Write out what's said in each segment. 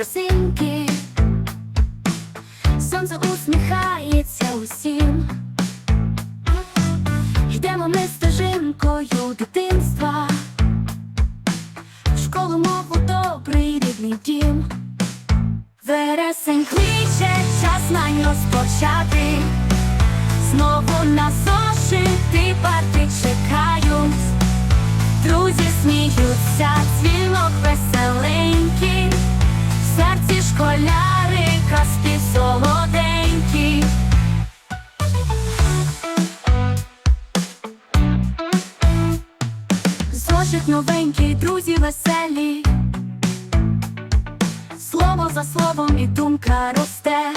красинки, сонце усміхається усім. Йдемо ми стежинкою дитинства, в школу мову добрий рідний дім. Вересень кличе, час на розпочати. Знову на зошити парти чекають. Друзі сміються, дзвінок веселенький, в серці школяри казки солоденькі. Зошит новенький, друзі веселі. Слово за словом і думка росте.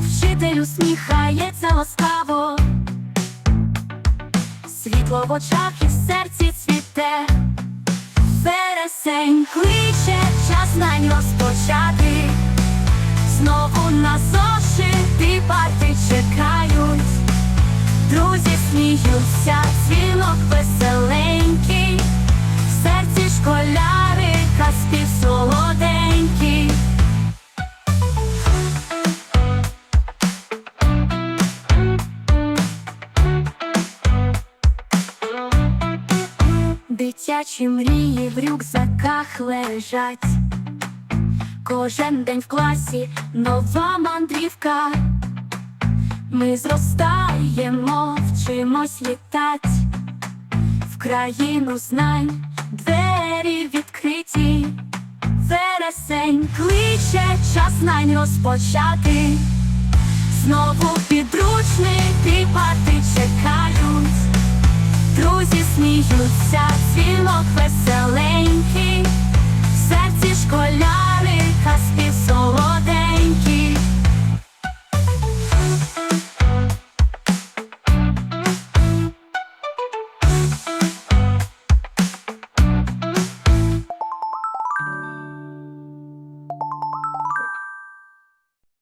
Вчитель усміхається ласкаво. Світло в очах і серці цвіте. Вересень кличе, час на нього розпочати. Знову на зошити парти чекають. Друзі сміються, дзвінок веселенький, Дитячі мрії в рюкзаках лежать. Кожен день в класі нова мандрівка. Ми зростаємо, вчимось літать в країну знань, двері відкриті, вересень кличе, час на нього розпочати. Знову підручники парти чекають, друзі сміються, цвінок веселенький,